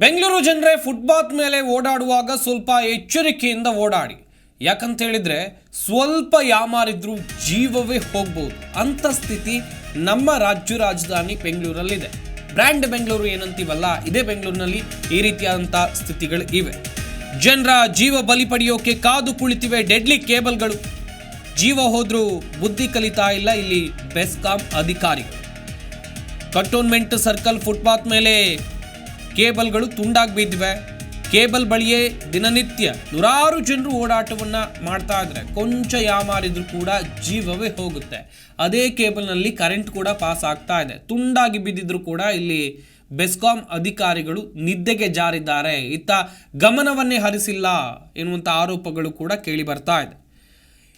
ಬೆಂಗಳೂರು ಜನರೇ ಫುಟ್ಪಾತ್ ಮೇಲೆ ಓಡಾಡುವಾಗ ಸ್ವಲ್ಪ ಎಚ್ಚರಿಕೆಯಿಂದ ಓಡಾಡಿ. ಯಾಕಂತ ಹೇಳಿದ್ರೆ ಸ್ವಲ್ಪ ಯಾಮಾರಿದ್ರೂ ಜೀವವೇ ಹೋಗ್ಬೋದು. ಅಂತ ಸ್ಥಿತಿ ನಮ್ಮ ರಾಜ್ಯ ರಾಜಧಾನಿ ಬೆಂಗಳೂರಲ್ಲಿದೆ. ಬ್ರ್ಯಾಂಡ್ ಬೆಂಗಳೂರು ಏನಂತೀವಲ್ಲ, ಇದೇ ಬೆಂಗಳೂರಿನಲ್ಲಿ ಈ ರೀತಿಯಾದಂಥ ಸ್ಥಿತಿಗಳು ಇವೆ. ಜನರ ಜೀವ ಬಲಿ ಪಡೆಯೋಕೆ ಕಾದು ಕುಳಿತಿವೆ ಡೆಡ್ಲಿ ಕೇಬಲ್ಗಳು. ಜೀವ ಹೋದ್ರೂ ಬುದ್ಧಿ ಕಲಿತಾ ಇಲ್ಲ ಇಲ್ಲಿ ಬೆಸ್ಕಾಂ ಅಧಿಕಾರಿಗಳು. ಕಂಟೋನ್ಮೆಂಟ್ ಸರ್ಕಲ್ ಫುಟ್ಪಾತ್ ಮೇಲೆ ಕೇಬಲ್ಗಳು ತುಂಡಾಗಿ ಬಿದ್ದಿವೆ. ಕೇಬಲ್ ಬಳಿಯೇ ದಿನನಿತ್ಯ ನೂರಾರು ಜನರು ಓಡಾಟವನ್ನು ಮಾಡ್ತಾ ಇದ್ರೆ ಕೊಂಚ ಯಾಮಾರಿದ್ರು ಕೂಡ ಜೀವವೇ ಹೋಗುತ್ತೆ. ಅದೇ ಕೇಬಲ್ನಲ್ಲಿ ಕರೆಂಟ್ ಕೂಡ ಪಾಸ್ ಆಗ್ತಾ ಇದೆ. ತುಂಡಾಗಿ ಬಿದ್ದಿದ್ರು ಕೂಡ ಇಲ್ಲಿ ಬೆಸ್ಕಾಂ ಅಧಿಕಾರಿಗಳು ನಿದ್ದೆಗೆ ಜಾರಿದ್ದಾರೆ. ಇತ್ತ ಗಮನವನ್ನೇ ಹರಿಸಿಲ್ಲ ಎನ್ನುವಂಥ ಆರೋಪಗಳು ಕೂಡ ಕೇಳಿ ಬರ್ತಾ ಇದೆ.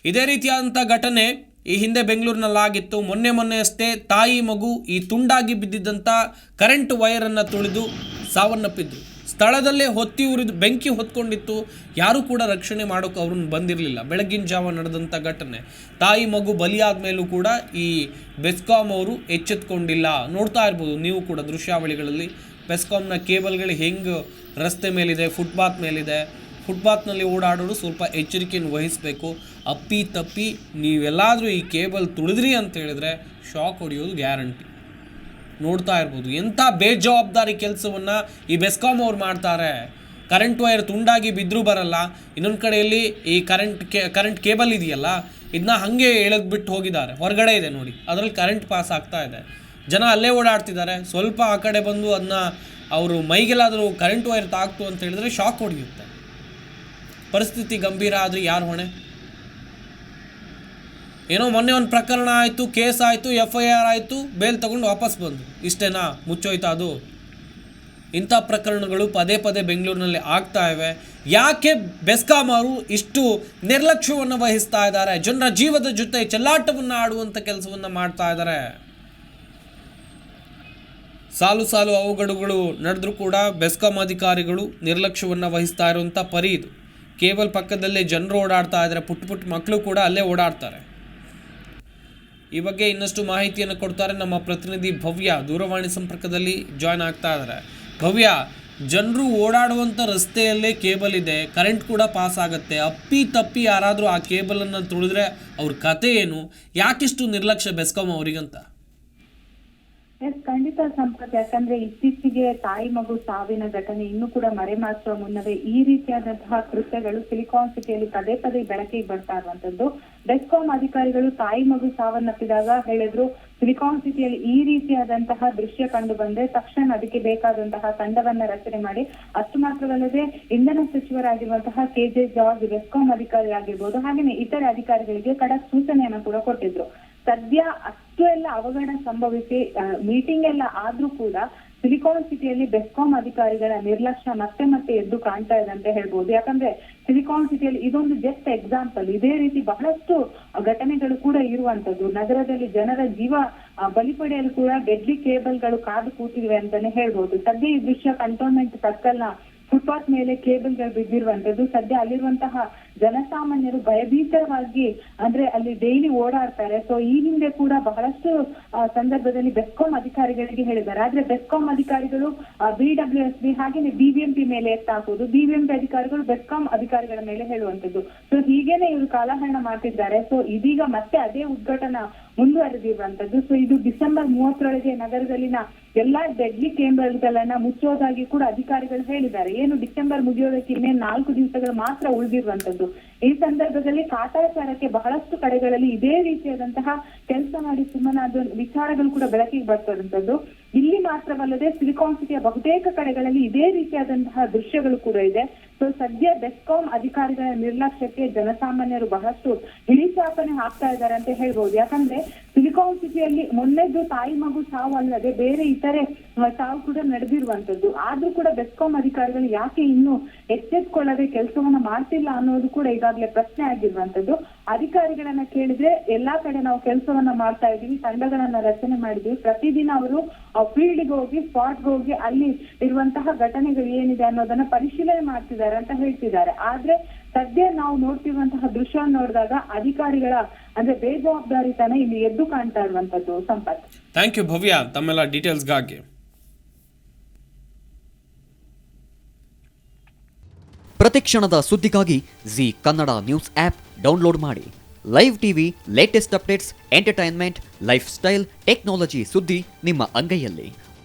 ಇದೇ ರೀತಿಯಾದಂಥ ಘಟನೆ ಈ ಹಿಂದೆ ಬೆಂಗಳೂರಿನಲ್ಲಾಗಿತ್ತು. ಮೊನ್ನೆ ಮೊನ್ನೆ ಅಷ್ಟೇ ತಾಯಿ ಮಗು ಈ ತುಂಡಾಗಿ ಬಿದ್ದಿದ್ದಂಥ ಕರೆಂಟ್ ವೈರನ್ನು ತುಳಿದು ಸಾವನ್ನಪ್ಪಿದ್ರು. ಸ್ಥಳದಲ್ಲೇ ಹೊತ್ತಿ ಉರಿದು ಬೆಂಕಿ ಹೊತ್ಕೊಂಡಿತ್ತು. ಯಾರೂ ಕೂಡ ರಕ್ಷಣೆ ಮಾಡೋಕೆ ಅವ್ರನ್ನ ಬಂದಿರಲಿಲ್ಲ. ಬೆಳಗಿನ ಜಾವ ನಡೆದಂಥ ಘಟನೆ. ತಾಯಿ ಮಗು ಬಲಿಯಾದ ಮೇಲೂ ಕೂಡ ಈ ಬೆಸ್ಕಾಮ್ ಅವರು ಎಚ್ಚೆತ್ಕೊಂಡಿಲ್ಲ. ನೋಡ್ತಾ ಇರ್ಬೋದು, ನೀವು ಕೂಡ ದೃಶ್ಯಾವಳಿಗಳಲ್ಲಿ. ಬೆಸ್ಕಾಮ್ನ ಕೇಬಲ್ಗಳು ಹೆಂಗೆ ರಸ್ತೆ ಮೇಲಿದೆ, ಫುಟ್ಪಾತ್ ಮೇಲಿದೆ. ಫುಟ್ಪಾತ್ನಲ್ಲಿ ಓಡಾಡೋರು ಸ್ವಲ್ಪ ಎಚ್ಚರಿಕೆಯನ್ನು ವಹಿಸಬೇಕು. ಅಪ್ಪಿ ತಪ್ಪಿ ನೀವೆಲ್ಲಾದರೂ ಈ ಕೇಬಲ್ ತುಳಿದ್ರಿ ಅಂತ ಹೇಳಿದ್ರೆ ಶಾಕ್ ಹೊಡೆಯೋದು ಗ್ಯಾರಂಟಿ. ನೋಡ್ತಾ ಇರ್ಬೋದು. ಎಂಥ ಬೇಜವಾಬ್ದಾರಿ ಕೆಲಸವನ್ನು ಈ ಬೆಸ್ಕಾಮ್ ಅವ್ರು ಮಾಡ್ತಾರೆ. ಕರೆಂಟ್ ವೈರ್ ತುಂಡಾಗಿ ಬಿದ್ದರೂ ಬರಲ್ಲ. ಇನ್ನೊಂದು ಕಡೆಯಲ್ಲಿ ಈ ಕರೆಂಟ್ ಕರೆಂಟ್ ಕೇಬಲ್ ಇದೆಯಲ್ಲ ಇದನ್ನ ಹಾಗೆ ಎಳೆದ್ಬಿಟ್ಟು ಹೋಗಿದ್ದಾರೆ. ಹೊರಗಡೆ ಇದೆ ನೋಡಿ. ಅದರಲ್ಲಿ ಕರೆಂಟ್ ಪಾಸ್ ಆಗ್ತಾ ಇದೆ. ಜನ ಅಲ್ಲೇ ಓಡಾಡ್ತಿದ್ದಾರೆ. ಸ್ವಲ್ಪ ಆ ಕಡೆ ಬಂದು ಅದನ್ನ ಅವರು ಮೈಗೆಲ್ಲಾದರೂ ಕರೆಂಟ್ ವೈರ್ ತಾಕ್ತು ಅಂತ ಹೇಳಿದ್ರೆ ಶಾಕ್ ಹೊಡೆಯುತ್ತೆ. ಪರಿಸ್ಥಿತಿ ಗಂಭೀರ ಆದರೆ ಯಾರು ಹೊಣೆ? ಏನೋ ಮೊನ್ನೆ ಒಂದು ಪ್ರಕರಣ ಆಯಿತು, ಕೇಸ್ ಆಯಿತು ಎಫ್ ಐ ಆರ್ ಆಯಿತು ಬೇಲ್ ತಗೊಂಡು ವಾಪಸ್ ಬಂದು. ಇಷ್ಟೇನಾ? ಮುಚ್ಚೋಯ್ತಾ ಅದು? ಇಂಥ ಪ್ರಕರಣಗಳು ಪದೇ ಪದೇ ಬೆಂಗಳೂರಿನಲ್ಲಿ ಆಗ್ತಾ ಇವೆ. ಯಾಕೆ ಬೆಸ್ಕಾಂ ಅವರು ಇಷ್ಟು ನಿರ್ಲಕ್ಷ್ಯವನ್ನು ವಹಿಸ್ತಾ ಇದ್ದಾರೆ? ಜನರ ಜೀವದ ಜೊತೆ ಚೆಲ್ಲಾಟವನ್ನು ಆಡುವಂಥ ಕೆಲಸವನ್ನು ಮಾಡ್ತಾ ಇದ್ದಾರೆ. ಸಾಲು ಸಾಲು ಅವಘಡಗಳು ನಡೆದ್ರೂ ಕೂಡ ಬೆಸ್ಕಾಂ ಅಧಿಕಾರಿಗಳು ನಿರ್ಲಕ್ಷ್ಯವನ್ನು ವಹಿಸ್ತಾ ಇರುವಂಥ ಪರಿ ಇದು. ಕೇವಲ ಪಕ್ಕದಲ್ಲೇ ಜನರು ಓಡಾಡ್ತಾ ಇದ್ದಾರೆ, ಪುಟ್ಟ ಪುಟ್ಟ ಮಕ್ಕಳು ಕೂಡ ಅಲ್ಲೇ ಓಡಾಡ್ತಾರೆ. ಈ ಬಗ್ಗೆ ಇನ್ನಷ್ಟು ಮಾಹಿತಿಯನ್ನು ಕೊಡ್ತಾರೆ ನಮ್ಮ ಪ್ರತಿನಿಧಿ ಭವ್ಯ ದೂರವಾಣಿ ಸಂಪರ್ಕದಲ್ಲಿ ಜಾಯ್ನ್ ಆಗ್ತಾ ಇದ್ದಾರೆ. ಭವ್ಯ, ಜನರು ಓಡಾಡುವಂಥ ರಸ್ತೆಯಲ್ಲೇ ಕೇಬಲ್ ಇದೆ, ಕರೆಂಟ್ ಕೂಡ ಪಾಸ್ ಆಗುತ್ತೆ. ಅಪ್ಪಿ ತಪ್ಪಿ ಯಾರಾದರೂ ಆ ಕೇಬಲನ್ನು ತುಳಿದ್ರೆ ಅವ್ರ ಕತೆ ಏನು? ಯಾಕಿಷ್ಟು ನಿರ್ಲಕ್ಷ್ಯ ಬೆಸ್ಕಾಂ ಅವರಿಗಂತ? ಎಸ್ ಖಂಡಿತ ಸಂಪತ್. ಯಾಕಂದ್ರೆ ಇತ್ತೀಚೆಗೆ ತಾಯಿ ಮಗು ಸಾವಿನ ಘಟನೆ ಇನ್ನೂ ಕೂಡ ಮರೆಮಾಚುವ ಮುನ್ನವೇ ಈ ರೀತಿಯಾದಂತಹ ಕೃತ್ಯಗಳು ಸಿಲಿಕಾನ್ ಸಿಟಿಯಲ್ಲಿ ಪದೇ ಪದೇ ಬೆಳಕಿಗೆ ಬರ್ತಾ ಇರುವಂತದ್ದು ಬೆಸ್ಕಾಂ ಅಧಿಕಾರಿಗಳು ತಾಯಿ ಮಗು ಸಾವನ್ನಪ್ಪಿದಾಗ ಹೇಳಿದ್ರು, ಸಿಲಿಕಾನ್ ಸಿಟಿಯಲ್ಲಿ ಈ ರೀತಿಯಾದಂತಹ ದೃಶ್ಯ ಕಂಡು ಬಂದ್ರೆ ತಕ್ಷಣ ಅದಕ್ಕೆ ಬೇಕಾದಂತಹ ತಂಡವನ್ನ ರಚನೆ ಮಾಡಿ. ಅಷ್ಟು ಮಾತ್ರವಲ್ಲದೆ ಇಂಧನ ಸಚಿವರಾಗಿರುವಂತಹ ಕೆ ಜೆ ಜಾರ್ಜ್ ಬೆಸ್ಕಾಂ ಅಧಿಕಾರಿ ಆಗಿರ್ಬೋದು ಹಾಗೆಯೇ ಇತರೆ ಅಧಿಕಾರಿಗಳಿಗೆ ಕಡ ಸೂಚನೆಯನ್ನು ಕೂಡ ಕೊಟ್ಟಿದ್ರು. ಸದ್ಯ ಅಷ್ಟು ಎಲ್ಲ ಅವಘಡ ಸಂಭವಿಸಿ ಮೀಟಿಂಗ್ ಎಲ್ಲ ಆದ್ರೂ ಕೂಡ ಸಿಲಿಕಾನ್ ಸಿಟಿಯಲ್ಲಿ ಬೆಸ್ಕಾಂ ಅಧಿಕಾರಿಗಳ ನಿರ್ಲಕ್ಷ್ಯ ಮತ್ತೆ ಮತ್ತೆ ಎದ್ದು ಕಾಣ್ತಾ ಇದೆ ಅಂತ ಹೇಳ್ಬೋದು. ಯಾಕಂದ್ರೆ ಸಿಲಿಕಾನ್ ಸಿಟಿಯಲ್ಲಿ ಇದೊಂದು ಜಸ್ಟ್ ಎಕ್ಸಾಂಪಲ್ ಇದೇ ರೀತಿ ಬಹಳಷ್ಟು ಘಟನೆಗಳು ಕೂಡ ಇರುವಂತದ್ದು ನಗರದಲ್ಲಿ ಜನರ ಜೀವ ಬಲಿ ಪಡೆಯಲು ಕೂಡ ಡೆಡ್ಲಿ ಕೇಬಲ್ಗಳು ಕಾದು ಕೂತಿವೆ ಅಂತಾನೆ ಹೇಳ್ಬೋದು. ಸದ್ಯ ಈ ದೃಶ್ಯ ಕಂಟೋನ್ಮೆಂಟ್ ಸರ್ಕಲ್ನ ಫುಟ್ಪಾತ್ ಮೇಲೆ ಕೇಬಲ್ಗಳು ಬಿದ್ದಿರುವಂತದ್ದು ಸದ್ಯ ಅಲ್ಲಿರುವಂತಹ ಜನಸಾಮಾನ್ಯರು ಭಯಭೀತವಾಗಿ ಅಂದ್ರೆ ಅಲ್ಲಿ ಡೈಲಿ ಓಡಾಡ್ತಾರೆ. ಸೊ ಈ ಹಿಂದೆ ಕೂಡ ಬಹಳಷ್ಟು ಸಂದರ್ಭದಲ್ಲಿ ಬೆಸ್ಕಾಂ ಅಧಿಕಾರಿಗಳಿಗೆ ಹೇಳಿದ್ದಾರೆ. ಆದ್ರೆ ಬೆಸ್ಕಾಂ ಅಧಿಕಾರಿಗಳು ಬಿಡಬ್ಲ್ಯೂ ಎಸ್ ಬಿ ಹಾಗೇನೆ ಬಿಬಿಎಂಪಿ ಮೇಲೆ ಎತ್ತಾಕೋದು ಬಿಬಿಎಂಪಿ ಅಧಿಕಾರಿಗಳು ಬೆಸ್ಕಾಂ ಅಧಿಕಾರಿಗಳ ಮೇಲೆ ಹೇಳುವಂತದ್ದು ಸೊ ಹೀಗೇನೆ ಇವರು ಕಾಲಹರಣ ಮಾಡ್ತಿದ್ದಾರೆ. ಸೊ ಇದೀಗ ಮತ್ತೆ ಅದೇ ಉದ್ಘಾಟನ ಮುಂದುವರೆದಿರುವಂತದ್ದು ಸೊ ಇದು ಡಿಸೆಂಬರ್ ಮೂವತ್ತರೊಳಗೆ ನಗರದಲ್ಲಿನ ಎಲ್ಲಾ ಡೆಡ್ಲಿ ಕೇಂದ್ರಗಳನ್ನ ಮುಚ್ಚೋದಾಗಿ ಕೂಡ ಅಧಿಕಾರಿಗಳು ಹೇಳಿದ್ದಾರೆ. ಏನು ಡಿಸೆಂಬರ್ ಮುಗಿಯೋದಕ್ಕೆ ಇನ್ನೇನು ನಾಲ್ಕು ದಿವಸಗಳು ಮಾತ್ರ ಉಳಿದಿರುವಂತದ್ದು ಈ ಸಂದರ್ಭದಲ್ಲಿ ಕಾಟಾಚಾರಕ್ಕೆ ಬಹಳಷ್ಟು ಕಡೆಗಳಲ್ಲಿ ಇದೇ ರೀತಿಯಾದಂತಹ ಕೆಲಸ ಮಾಡಿ ಸುಮ್ಮನಾದ ವಿಚಾರಗಳು ಕೂಡ ಬೆಳಕಿಗೆ ಬರ್ತದಂಥದ್ದು ಇಲ್ಲಿ ಮಾತ್ರವಲ್ಲದೆ ಸಿಲಿಕಾನ್ ಸಿಟಿಯ ಬಹುತೇಕ ಕಡೆಗಳಲ್ಲಿ ಇದೇ ರೀತಿಯಾದಂತಹ ದೃಶ್ಯಗಳು ಕೂಡ ಇದೆ. ಸೊ ಸದ್ಯ ಬೆಸ್ಕಾಂ ಅಧಿಕಾರಿಗಳ ನಿರ್ಲಕ್ಷ್ಯಕ್ಕೆ ಜನಸಾಮಾನ್ಯರು ಬಹಳಷ್ಟು ಇಳಿಚಾಪನೆ ಹಾಕ್ತಾ ಇದ್ದಾರೆ ಅಂತ ಹೇಳ್ಬೋದು. ಯಾಕಂದ್ರೆ ಸಿಲಿಕಾನ್ ಸಿಟಿಯಲ್ಲಿ ಮೊನ್ನೆದ್ದು ತಾಯಿ ಮಗು ಸಾವು ಅಲ್ಲದೆ ಬೇರೆ ಇತರೆ ಸಾವು ಕೂಡ ನಡೆದಿರುವಂತದ್ದು ಆದ್ರೂ ಕೂಡ ಬೆಸ್ಕಾಂ ಅಧಿಕಾರಿಗಳು ಯಾಕೆ ಇನ್ನು ಎಚ್ಚೆತ್ಕೊಳ್ಳದೆ ಕೆಲಸವನ್ನ ಮಾಡ್ತಿಲ್ಲ ಅನ್ನೋದು ಕೂಡ ಈಗಾಗಲೇ ಪ್ರಶ್ನೆ ಆಗಿರುವಂತದ್ದು ಅಧಿಕಾರಿಗಳನ್ನ ಕೇಳಿದ್ರೆ ಎಲ್ಲಾ ಕಡೆ ನಾವು ಕೆಲಸವನ್ನ ಮಾಡ್ತಾ ಇದೀವಿ ತಂಡಗಳನ್ನ ರಚನೆ ಮಾಡಿದ್ವಿ ಪ್ರತಿದಿನ ಅವರು ಫೀಲ್ಡ್ಗೆ ಹೋಗಿ, ಸ್ಪಾಟ್ಗೆ ಹೋಗಿ ಅಲ್ಲಿ ಇರುವಂತಹ ಘಟನೆಗಳು ಏನಿದೆ ಅನ್ನೋದನ್ನ ಪರಿಶೀಲನೆ ಮಾಡ್ತಿದ್ದಾರೆ ಅಂತ ಹೇಳ್ತಿದ್ದಾರೆ. ಆದ್ರೆ ಸದ್ಯ ನಾವು ನೋಡ್ತಿರುವಂತಹ ದೃಶ್ಯ ನೋಡಿದಾಗ ಅಧಿಕಾರಿಗಳ ಅಂದ್ರೆ ಬೇಜವಾಬ್ದಾರಿತನ ಇಲ್ಲಿ ಎದ್ದು ಕಾಣ್ತಾ ಇರುವಂತದ್ದು ಸಂಪತ್ ಥ್ಯಾಂಕ್ ಯು ಭವ್ಯ. ತಮ್ಮೆಲ್ಲ ಡೀಟೇಲ್ಸ್ಗಾಗಿ ಪ್ರತಿಕ್ಷಣದ ಸುದ್ದಿಗಾಗಿ Zee Kannada news app download ಮಾಡಿ. Live TV latest updates entertainment lifestyle technology ಸುದ್ದಿ ನಿಮ್ಮ ಅಂಗೈಯಲ್ಲಿ.